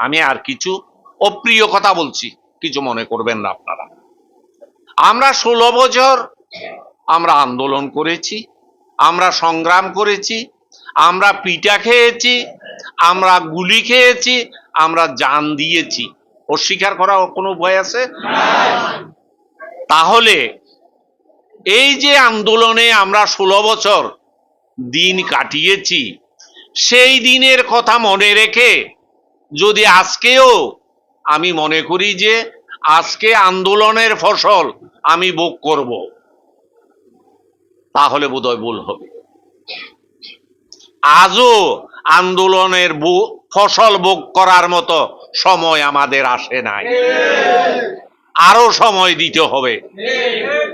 আমি আর কিছু অপ্রিয় কথা বলছি। কিছু মনে করবেন না আপনারা। আমরা ষোলো বছর আমরা আন্দোলন করেছি, আমরা সংগ্রাম করেছি, আমরা পিঠা খেয়েছি, আমরা গুলি খেয়েছি, আমরা জান দিয়েছি। অস্বীকার করা কোনো ভয় আছে? তাহলে এই যে আন্দোলনে আমরা ষোলো বছর দিন কাটিয়েছি, সেই দিনের কথা মনে রেখে যদি আজকেও আমি মনে করি যে আজকে আন্দোলনের ফসল আমি ভোগ করব, তাহলে বোধহয় ভুল হবে। আজও আন্দোলনের ফসল ভোগ করার মতো সময় আমাদের আসে নাই। আরও সময় দিতে হবে।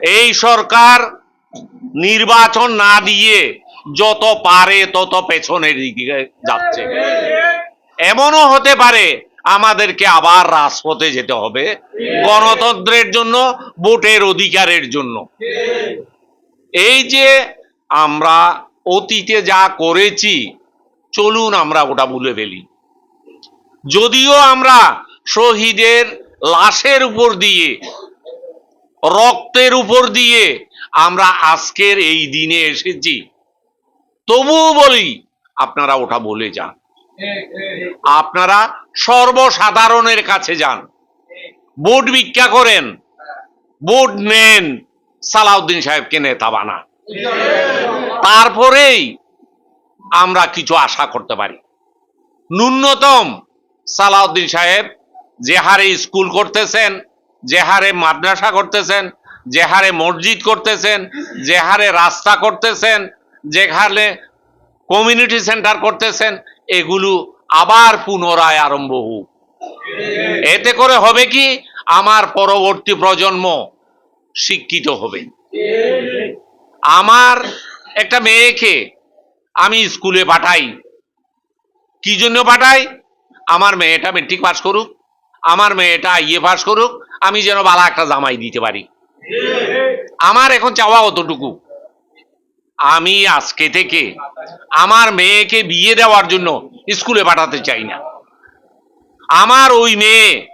এই সরকার নির্বাচন না দিয়ে যত পারে তত পেছনের দিকে যাচ্ছে। এমনও হতে পারে আমাদেরকে আবার রাজপথে যেতে হবে গণতন্ত্রের জন্য, ভোটের অধিকারের জন্য। এই যে আমরা অতীতে যা করেছি, চলুন আমরা ওটা ভুলে ফেলি। যদিও আমরা শহীদের লাশের উপর দিয়ে, রক্তের উপর দিয়ে আমরা আজকের এই দিনে এসেছি, তবুও বলি, আপনারা ওটা বলে যান। আপনারা সর্বসাধারণের কাছে যান। ভোট ভিক্ষা করেন ভোট নেন, সালাউদ্দিন সাহেবকে নেতা বানা তারপরেই আমরা কিছু আশা করতে পারি। ন্যূনতম সালাউদ্দিন সাহেব যে হারে স্কুল করতেছেন, যে হারে মাদ্রাসা করতেছেন, যে হারে মসজিদ করতেছেন, যে হারে রাস্তা করতেছেন, যে হারে কমিউনিটি সেন্টার করতেছেন এগুলো আবার পুনরায় আরম্ভ হোক। এতে করে হবে কি? আমার পরবর্তী প্রজন্ম শিক্ষিত হবে। আমার একটা মেয়েকে আমি স্কুলে পাঠাই। কি জন্য পাঠাই? আমার মেয়েটা মেট্রিক পাস করুক, আমার মেয়েটা ইয়ে পাস করুক, আমি যেন বালা একটা জামাই দিতে পারি। আমার এখন চাওয়া অতটুকু। আমি আজকে থেকে আমার মেয়েকে বিয়ে দেওয়ার জন্য স্কুলে পাঠাতে চাই না। আমার ওই মেয়ে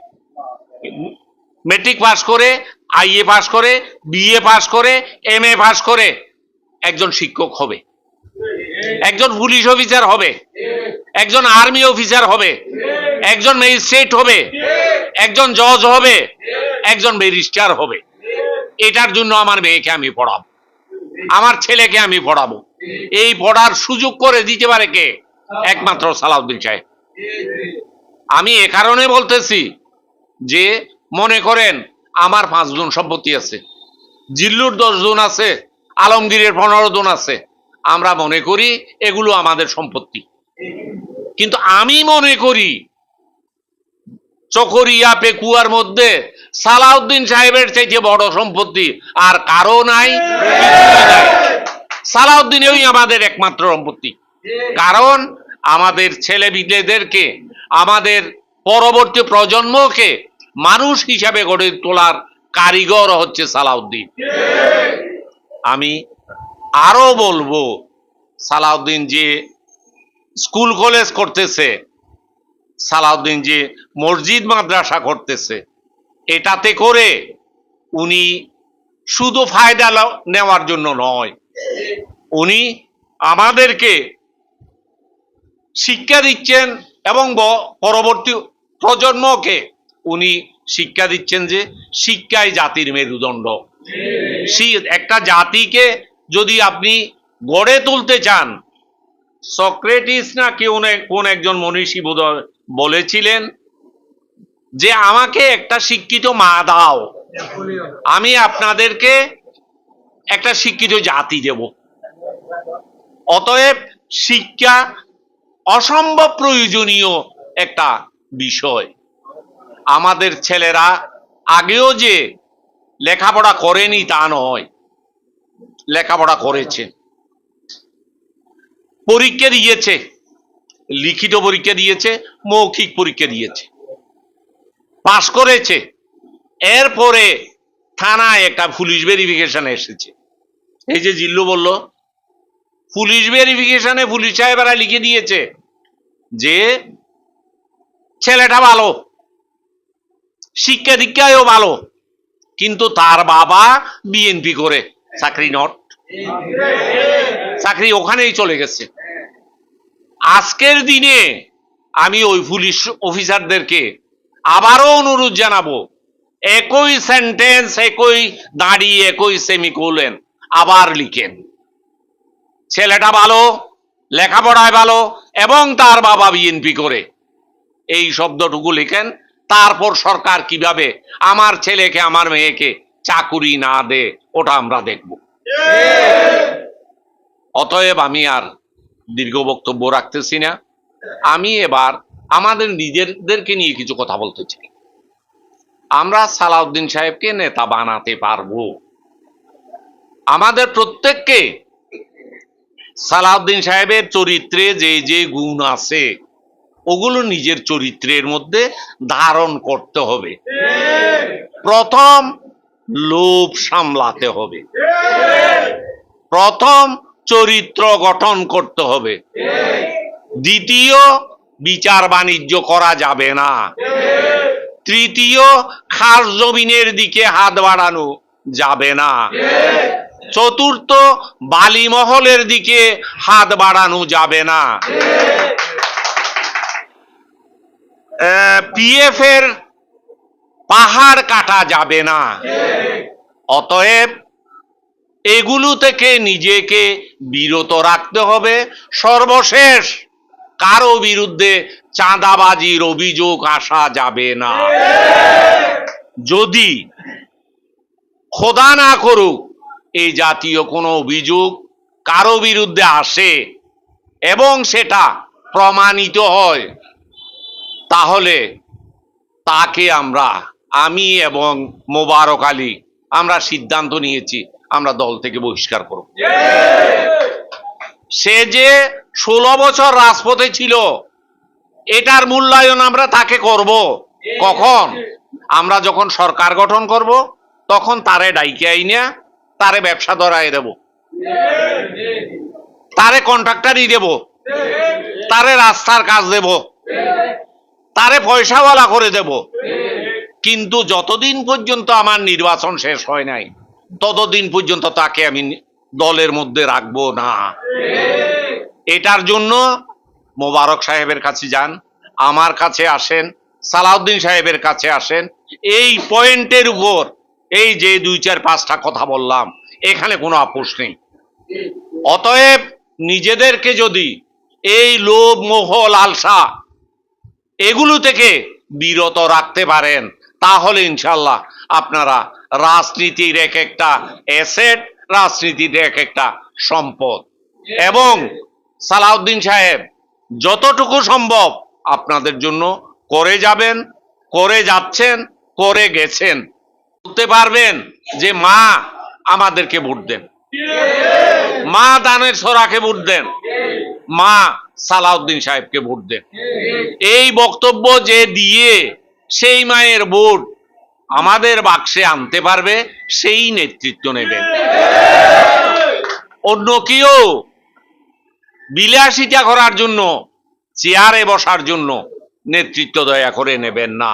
মেট্রিক পাস করে আইএ পাস করে বিএ পাস করে এম এ পাস করে একজন শিক্ষক হবে। একজন পুলিশ অফিসার হবে। একজন আর্মি অফিসার হবে। একজন ম্যাজিস্ট্রেট হবে। একজন জজ হবে। একজন ব্যারিস্টার হবে। এটার জন্য আমার মেয়েকে আমি পড়াবো। আমার ছেলেকে আমি পড়াবো। এই পড়ার সুযোগ করে দিতে পারে কে? একমাত্র সালাউদ্দিন সাহেব। আমি এ কারণে বলতেছি যে, মনে করেন, আমার পাঁচ পাঁচজন সম্পত্তি আছে। জিল্লুর দশ জন আছে, আলমগীরের পনেরো জন আছে। আমরা মনে করি এগুলো আমাদের সম্পত্তি। কিন্তু আমি মনে করি, চকরিয়া, পেকুয়ার মধ্যে সালাউদ্দিন সাহেবের চাইতে বড় সম্পত্তি আর কারও নাই। সালাউদ্দিনই আমাদের একমাত্র সম্পত্তি কারণ আমাদের ছেলে বিলেদেরকে আমাদের পরবর্তী প্রজন্মকে মানুষ হিসাবে গড়ে তোলার কারিগর হচ্ছে সালাউদ্দিন আমি আরও বলব, সালাউদ্দিন যে স্কুল কলেজ করতেছে, সালাউদ্দিন যে মসজিদ মাদ্রাসা করতেছে এটাতে করে উনি শুধু ফায়দা নেওয়ার জন্য নয়। উনি আমাদেরকে শিক্ষা দিচ্ছেন এবং পরবর্তী প্রজন্মকে উনি শিক্ষা দিচ্ছেন যে শিক্ষাই জাতির মেরুদণ্ড। একটা জাতিকে যদি আপনি গড়ে তুলতে চান, সক্রেটিস না কেউ কোন একজন মনীষী বোধ বলেছিলেন যে আমাকে একটা শিক্ষিত মা দাও, আমি আপনাদেরকে একটা শিক্ষিত জাতি দেব। অতএব শিক্ষা অসম্ভব প্রয়োজনীয় একটা বিষয়। আমাদের ছেলেরা আগেও যে লেখাপড়া করেনি তা নয়, লেখাপড়া করেছে। পরীক্ষা দিয়েছে, লিখিত পরীক্ষা দিয়েছে, মৌখিক পরীক্ষা দিয়েছে। পাশ করেছে। এরপরে থানায় একটা পুলিশ ভেরিফিকেশন এসেছে। এই যে জিল্লু বলল, পুলিশ ভেরিফিকেশনে পুলিশ সাহেবেরা লিখে দিয়েছে যে ছেলেটা ভালো, শিক্ষা দীক্ষায়ও ভালো, কিন্তু তার বাবা বিএনপি করে, চাকরি নট। চাকরি ওখানেই চলে গেছে। আজকের দিনে আমি ওই পুলিশ অফিসারদেরকে আবারও অনুরোধ জানাব, একই সেন্টেন্স একই দাঁড়ি, একই সেমিকোলেন আবার লিখেন। ছেলেটা ভালো, লেখাপড়ায় ভালো, এবং তার বাবা বিএনপি করে। এই শব্দটুকু লিখেন, তারপর সরকার কীভাবে আমার ছেলেকে, আমার মেয়েকে চাকুরি না দে, ওটা আমরা দেখব। অতএব আমি আর দীর্ঘ বক্তব্য রাখতেছি না। আমি এবার আমাদের নিজেদেরকে নিয়ে কিছু কথা বলতে চাই। আমরা সালাউদ্দিন সাহেবকে নেতা বানাতে পারব। আমাদের প্রত্যেককে সালাউদ্দিন সাহেবের চরিত্রে যে যে গুণ আছে, ওগুলো নিজের চরিত্রের মধ্যে ধারণ করতে হবে। প্রথম লোভ সামলাতে হবে। প্রথম চরিত্র গঠন করতে হবে। দ্বিতীয় বিচার বাণিজ্য করা যাবে না। তৃতীয়, খাস জমিনের দিকে হাত বাড়ানো যাবে না। চতুর্থ, বালিমহলের দিকে হাত বাড়ানো যাবে না। পিএফ পাহাড় কাটা যাবে না। অতএব এগুলো থেকে নিজেকে বিরত রাখতে হবে। সর্বশেষ কারও বিরুদ্ধে চাঁদাবাজির অভিযোগ আসা যাবে না। যদি খোদা না করুক, এই জাতীয় কোনো অভিযোগ কারও বিরুদ্ধে আসে এবং সেটা প্রমাণিত হয়, তাহলে তাকে আমরা, আমি এবং মোবারক আলী, আমরা সিদ্ধান্ত নিয়েছি, আমরা দল থেকে বহিষ্কার করব। সে যে ষোলো বছর রাজপথে ছিল। এটার মূল্যায়ন আমরা তাকে করব। কখন? আমরা যখন সরকার গঠন করব, তখন তারে ডাইকে আইনা, তারে ব্যবসা ধরাই দেব। তারে কন্ট্রাক্টারই দেব। তারে রাস্তার কাজ দেব। তারে পয়সাওয়ালা করে দেব। কিন্তু যতদিন পর্যন্ত আমার নির্বাচন শেষ হয় নাই, ততদিন পর্যন্ত তাকে আমি দলের মধ্যে রাখব না। এটার জন্য মোবারক সাহেবের কাছে যান, আমার কাছে আসেন, সালাউদ্দিন সাহেবের কাছে আসেন। এই পয়েন্টের উপর এই যে দুই চার পাঁচটা কথা বললাম, এখানে কোনো আপোষ নেই। অতএব নিজেদেরকে যদি এই লোভ মোহ লালসা এগুলো থেকে বিরত রাখতে পারেন, তাহলে ইনশাল্লাহ আপনারা রাজনীতির এক একটা অ্যাসেট, রাজনীতির এক একটা সম্পদ। এবং সালাউদ্দিন সাহেব, যতটুকু সম্ভব আপনাদের জন্য করে যাবেন, করে যাচ্ছেন, করে গেছেন। বলতে পারবেন যে মা আমাদেরকে ভোট দেন। মা দানের সরাকে ভোট দেন। মা সালাউদ্দিন সাহেবকে ভোট দেন। এই বক্তব্য যে দিয়ে সেই মায়ের ভোট আমাদের বাক্সে আনতে পারবে, সেই নেতৃত্ব নেবেন। অন্য কেউ বিলাসিতা করার জন্য চেয়ারে বসার জন্য নেতৃত্ব দয়া করে নেবেন না।